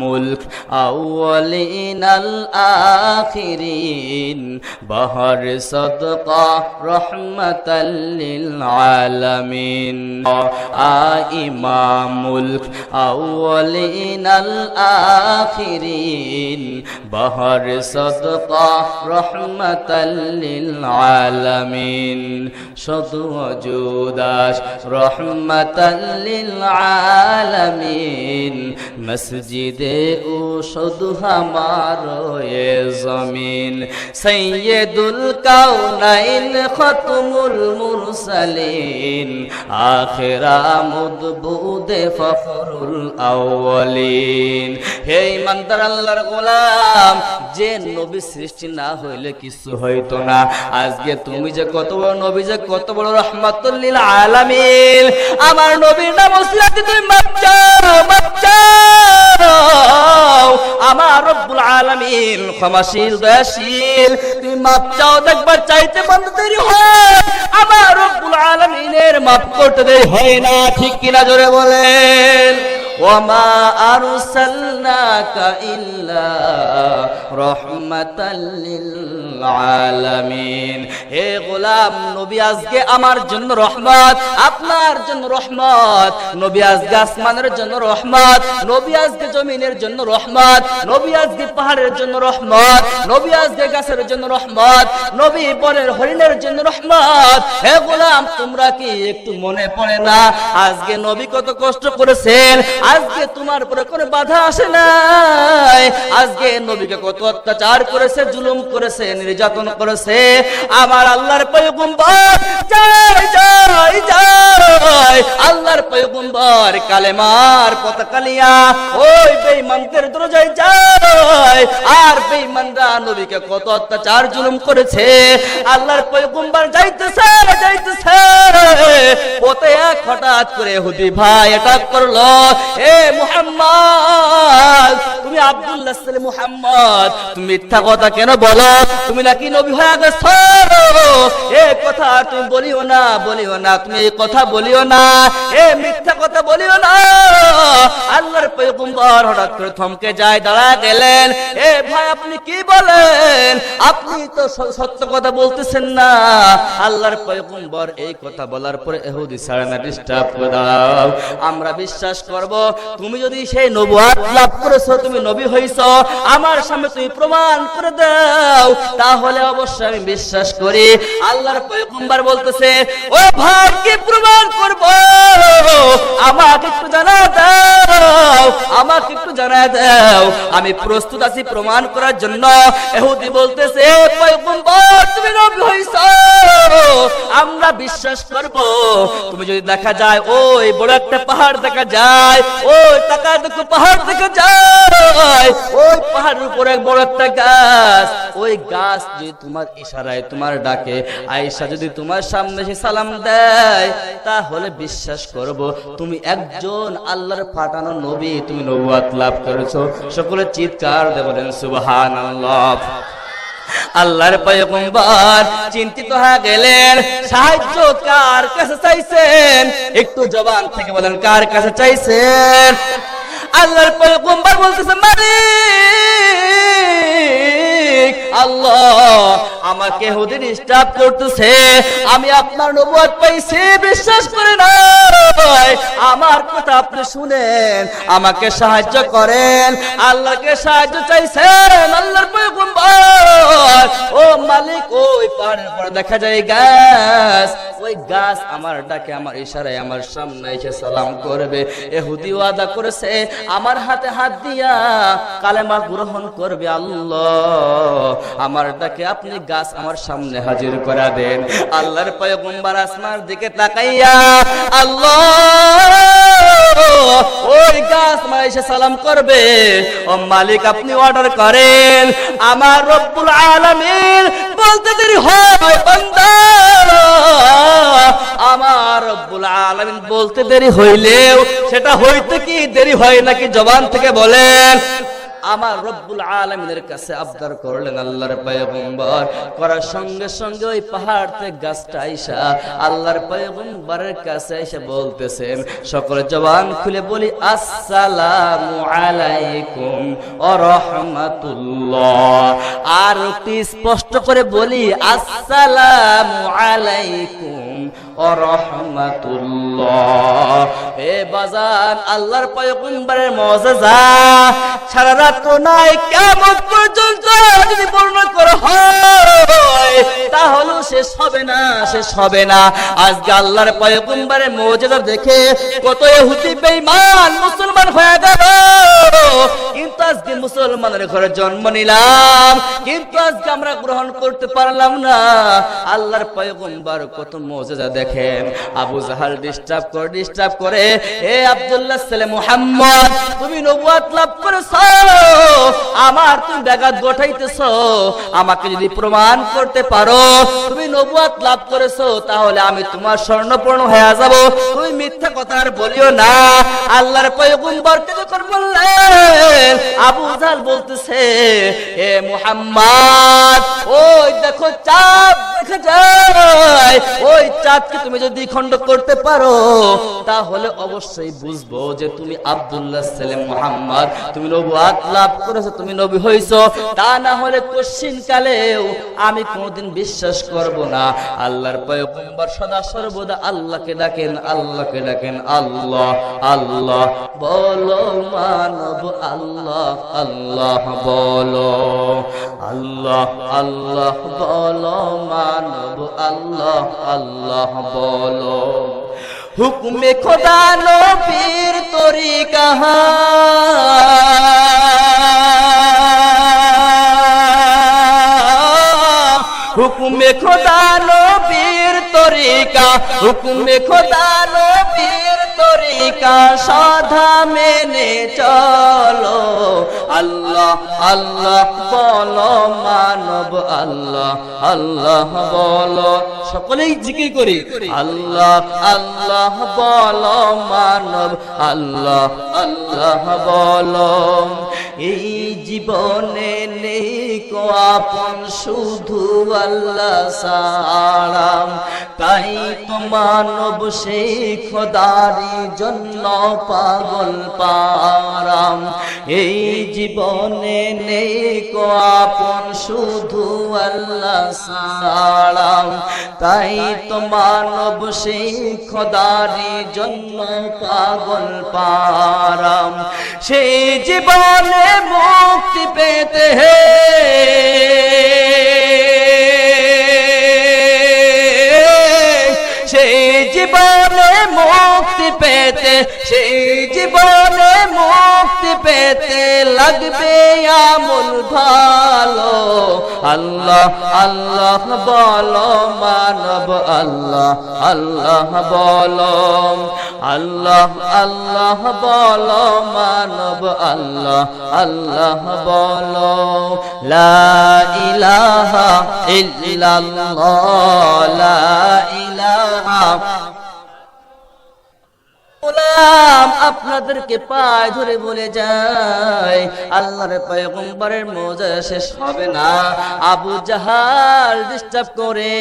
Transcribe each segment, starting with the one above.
ملك أولين الآخرين. بهر صدقة رحمة للعالمين. آه، إمام ملك أولين الآخرين. بهر صدقة رحمة للعالمين. شد وجوداش رحمة للعالمين. مسجد রহমাতাল লিল ও শুধু আমার এ জমিন। সৈয়দুল কাউনাইন খতমুল মুরসালিন। আখিরা মুদবুদে ফখরুল আউয়ালিন। হে ইমানদার আল্লাহর গোলাম, যে নবী সৃষ্টি না হইলে কিছু হইতো না। আজকে তুমি যে কত বড় নবী, যে কত বড় রহমাতুল্লিল আলামিন। আমার নবীর নাম ওসিলাতে তুমি মাপ চাও আমার রব্বুল আলামিন ক্ষমাশীল, দয়াশীল। তুমি মাপ চাও, দেখবার চাইতে বন্ধ তৈরি হয়। আমার রব্বুল আলামিনের মাপ করতে দেরি হয় না, ঠিক কিনা জোরে বলেন। ওমা আরসালনাকা ইল্লা রহমাতাল লিল হে গোলাম নবী, আজকে আমার জন্য রহমত, আপনার জন্য রহমত, নবী আজকে আসমানের জন্য রহমত, নবী আজকে জমিনের জন্য রহমত, নবী আজকে পাহাড়ের জন্য রহমত, নবী আজকে গাছের জন্য রহমত, নবী বনের হরিণের জন্য রহমত। হে গোলাম, তোমরা কি একটু মনে পড়ে না? আজকে নবী কত কষ্ট করেছেন আজকে তোমার উপরে কোনো বাধা আসে নাই। আজকে নবীকে কত অত্যাচার করেছে, জুলুম করেছে, নির্যাতন করেছে। আমার আল্লাহর পয়গম্বর জয় জয় জয় আল্লাহর পয়গম্বর, কালেমার পতাকালিয়া ওই বেঈমানদের দরজায় যায় আর বেঈমানরা নবীকে কত অত্যাচার জুলুম করেছে। আল্লাহর পয়গম্বর যাইতেছে যাইতেছে পথে এক হঠাৎ করে হুদি ভাই অ্যাটাক করল, এ মুহাম্মদ, তুমি আব্দুল্লাহ সালে মুহাম্মদ, তুমি মিথ্যা কথা কেন বলো? তুমি নাকি নবী হয়ে গেছো এ কথা তুমি বলিও না বলিও না, তুমি এই কথা বলিও না, এ মিথ্যা কথা বলিও না। আল্লাহর পয়গম্বর হঠাৎ করে থমকে যায়, দাঁড়া গেলেন। এ ভাই আপনি কি বলেন? আপনি তো সত্য কথা বলতেছেন না। আল্লাহর পয়গম্বর এই কথা বলার পরে এহুদি সাড়ে না ডিস্টার্ব দাও। আমরা বিশ্বাস করব, তুমি যদি সেই নবুয়াত লাভ করেছ, তুমি নবী হইছো, আমার সামনে তুমি প্রমাণ করে দাও। তাহলে অবশ্যই আমি বিশ্বাস করি। আল্লাহর পয়গম্বর বলতেছে ও ভাই, কি প্রমাণ করব? আমাকে একটু জানা দাও, আমাকে একটু জানা দাও। আমি প্রস্তুত আছি, প্রমাণ করার জন্য এহুদি বলতেছে তুমি নবী হইছো। আমরা বিশ্বাস করব। তুমি যদি দেখা যায়, ওই বড় একটা পাহাড় দেখা যায়, ওই টাকা দেখো পাহাড় দেখা যায়, ওই পাহাড়ের উপরে বড় একটা গাছ। ওই গাছ যদি তোমার ইশারায় তোমার ডাকে, আয়েশা যদি তোমার সামনে এসে সালাম দেয়, তাহলে বিশ্বাস করব, তুমি একজন আল্লাহর পাঠানো নবী, তুমি নবুয়াত লাভ করেছ। সকলে চিৎকার দেবেন দিয়ে আল্লাহর পয়গম্বর চিন্তিত হয়ে গেলেন, সাহায্য কার কাছে চাইছেন? একটু জবান থেকে বলেন, কার কাছে চাইছেন? আল্লাহর পয়গম্বর বলতেছে, মালিক! আল্লাহ, আমাকে হুদিন স্টাফ করতেছে। আমি আপনার নবুয়ত পাইছি, বিশ্বাস করে না আমার কথা আপনি শুনেন, আমাকে সাহায্য করেন। আল্লাহকে সাহায্য চাইছেন, আল্লাহর পয়গম্বর। ও মালিক ওই পাহাড়ের পর দেখা যায় গাছ। ওই গাছ আমার ডাকে আমার ইশারায় আমার সামনে এসে সালাম করবে। এহুদি ওয়াদা করেছে আমার হাতে হাত দিয়া কালেমা গ্রহণ করবে আল্লাহ। আমার ডাকে আপনি গাছ আমার সামনে হাজির করা দেন। আল্লাহর পয়গম্বর আসমার দিকে তাকাইয়া আল্লাহ ওই গাছ মাইসে সালাম করবে। ও মালিক, আপনি অর্ডার করেন। আমার রব্বুল আলামিন বলতে দেরি হয় আমার রব্বুল আলামিন বলতে দেরি হইলেও সেটা হইতে কি দেরি হয় নাকি জবান থেকে বলেন। আমার রব্বুল আলমিনের কাছে আবদার করলেন আল্লাহর পয়গম্বর। করার সঙ্গে সঙ্গে ওই পাহাড় থেকে গাছটা আইসা আল্লাহর পয়গম্বরের কাছে এসে বলতেছেন, সকলে জবান খুলে বলি, আসসালামু আলাইকুম ও রহমাতুল্লাহ। আর স্পষ্ট করে বলি, আসসালামু আলাইকুম রহমাতুল্লাহ আল্লাহর পয়গম্বরের সারা রাত নাই পর্যন্ত যদি তাহলে শেষ হবে না, শেষ হবে না। আজকে আল্লাহর পয়গম্বরের দেখে কত ইহুদি বেঈমান মুসলমান হয়ে গেল। কিন্তু আজকে মুসলমানের ঘরে জন্ম নিলাম। কিন্তু আজকে আমরা গ্রহণ করতে পারলাম না। আল্লাহর পয়গম্বর কত মজেজা দেখেন। আবু জাহাল ডিস্টার্ব করে ডিস্টার্ব করে, এ আব্দুল্লাহ ছেলে মুহাম্মদ, তুমি নবুয়াত লাভ করেছ। আমার তুমি ব্যাঘাত ঘটাইতেছ। আমাকে যদি প্রমাণ করতে পারো, তুমি নবুয়াত লাভ করেছ, তাহলে আমি তোমার স্বর্ণপূর্ণ হয়ে যাব। তুমি মিথ্যা কথা আর বলিও না। আল্লাহর পয়গম্বরকে যখন বললেন, আবু জাহাল বলতেছে, এ মুহাম্মদ, ওই দেখো চাঁদ দেখা যায় ওই চাঁদকে তুমি যদি খণ্ড করতে পারো, তাহলে অবশ্যই বুঝব যে তুমি আব্দুল্লাহ সালেম মোহাম্মদ। তুমি নবুয়াত লাভ করেছ, তুমি নবী হইছো। তা না হলে কশিন কালেও আমি কোনোদিন বিশ্বাস করব না। আল্লাহর পয়গম্বর সদা সর্বদা আল্লাহকে ডাকেন আল্লাহকে ডাকেন, আল্লাহ আল্লাহ। বলো মানব আল্লাহ আল্লাহ বলো, আল্লাহ আল্লাহ। বলো মানব আল্লাহ আল্লাহ বলো। হুকুমে খোদা নবীর তরিকা হুকুমে খোদা নবীর তরিকা হুকুমে খোদা নবীর তরিকা সাধা মেনে চলো। আল্লাহ আল্লাহ বলো, মানব আল্লাহ আল্লাহ বলো। সকলেই জিকির করি। আল্লাহ আল্লাহ বলো, মানব আল্লাহ আল্লাহ বলো। এই জীবনে নেই কো আপন শুধু আল্লাহ সালাম তাই তো মানব সেই খোদারি জন্য পাগল পারাম। এই জীবনে নেই কো আপন শুধু আল্লাহ সারাম তাই তো মানব সেই খোদারি জন্য পাগল পারাম। সেই জীবনে মুক্তি পেতে হে। সেই জীবনে মুক্তি পেতে, সেই জীবনে মুক্তি পেতে লাগবে আমল ভালো। আল্লাহ আল্লাহ বলো, মানব আল্লাহ আল্লাহ বলো, আল্লাহ আল্লাহ বলো, মানব আল্লাহ আল্লাহ বলো। লা ইলাহা ইল্লাল্লাহ, লা ইলাহা গোলাম, আপনাদেরকে পায় ধরে বলে যায়, আল্লাহর পয়গম্বরের মজা শেষ হবে না। আবু জাহাল ডিস্টার্ব করে,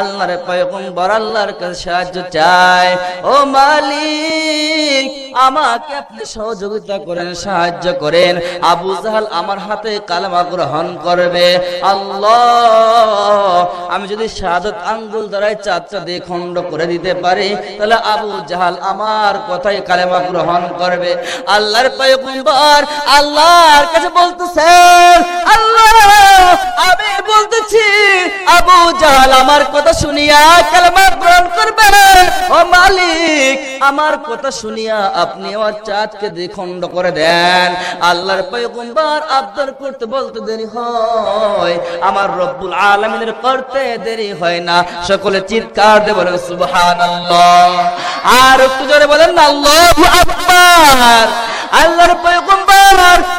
আল্লাহর পয়গম্বর আল্লাহর কাছে সাহায্য চায়। ও মালিক, আমাকে আপনি সহযোগিতা করেন, সাহায্য করেন। আবু জাহাল আমার হাতে কালামা গ্রহণ করবে। আল্লাহ আমি যদি শাহাদত আঙ্গুল দ্বারাই চাঁদটা দিয়ে খণ্ড করে দিতে পারি, তাহলে আবু জাহাল আমার কথাই কালেমা গ্রহণ করবে। আল্লাহর পয়গম্বর আল্লাহর কাছে বলতেছেন, আল্লাহ, আমি বলতেছি, আবু জাহাল আমার কথা শুনিয়া কালেমা গ্রহণ করবে না। ও মালিক আমার কথা শুনিয়া আপনি আমার চাঁদকে দ্বিখণ্ড করে দেন। আল্লাহর পয়গম্বর আব্দুল করতে বলতে দেরি হয়। আমার রব্বুল আলমিনের করতে দেরি হয় না। সকলে চিৎকার দিয়ে বলেন, সুবহানাল্লাহ। আর একটু জোরে বলেন না আল্লাহু আকবার। আল্লাহর পয়গম্বর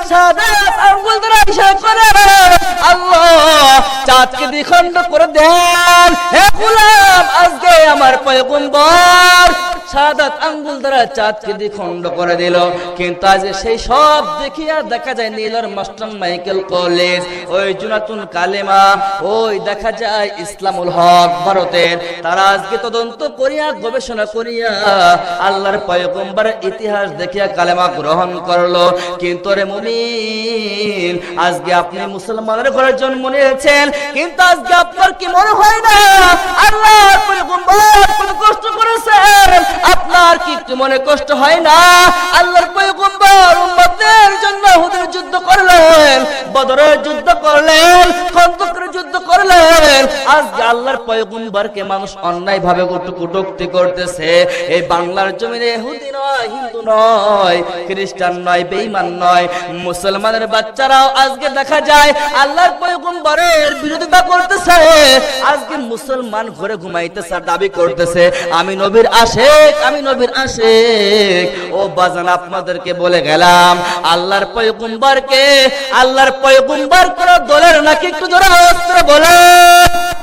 সাদাত আঙ্গুল দ্বারা ইশারা করে আল্লাহ, চাঁদকে দ্বিখণ্ড করে দেন। হে গোলাম, আজকে আমার পয়গম্বর সাদাত আঙ্গুল দ্বারা চাঁদকে দ্বিখণ্ড করে দিল। কিন্তু আজ সেই সব দেখিয়া দেখা যায় নীলর মাস্টার মাইকেল কলেজ, ওই জুনাতুন কালেমা, ওই দেখা যায় ইসলামুল হক ভারতের। তারা আজকে তদন্ত করিয়া, গবেষণা করিয়া আল্লাহর পয়গম্বর ইতিহাস দেখিয়া কালেমা গ্রহণ করল। কিন্তু রে মুমিন, আজকে আপনি মুসলমানের ঘরে জন্ম নিয়েছেন, কিন্তু আজকে আপনার কি মনে হয় না? কত কষ্ট করেছেন আপনার কি একটু মনে কষ্ট হয় না? আল্লাহর পয়গম্বর উম্মতের জন্য হুদের যুদ্ধ করলেন, বদরের যুদ্ধ করলেন খন্দকের যুদ্ধ করলেন। আজকে আল্লাহর পয়গম্বরকে মানুষ অন্যায় ভাবে কটুকুটুক্তি করতেছে, এই বাংলার জমিনে হুদি নয়, হিন্দু নয়, খ্রিস্টান নয়, বেঈমান নয়, মুসলমানের বাচ্চারাও আজকে দেখা যায় আল্লাহর পয়গম্বরের বিরোধিতা করতেছে। আজকে মুসলমান ঘরে ঘুমাইতেছে, দাবি করতেছে, আমি নবীর আশেক, আমি নবীর আশেক। ও বাজান, আপনাদেরকে বলে গেলাম, আল্লাহর পয়গম্বরকে, আল্লাহর পয়গম্বর কোন দলের নাকি একটু জোরে আওয়াজ করে বলে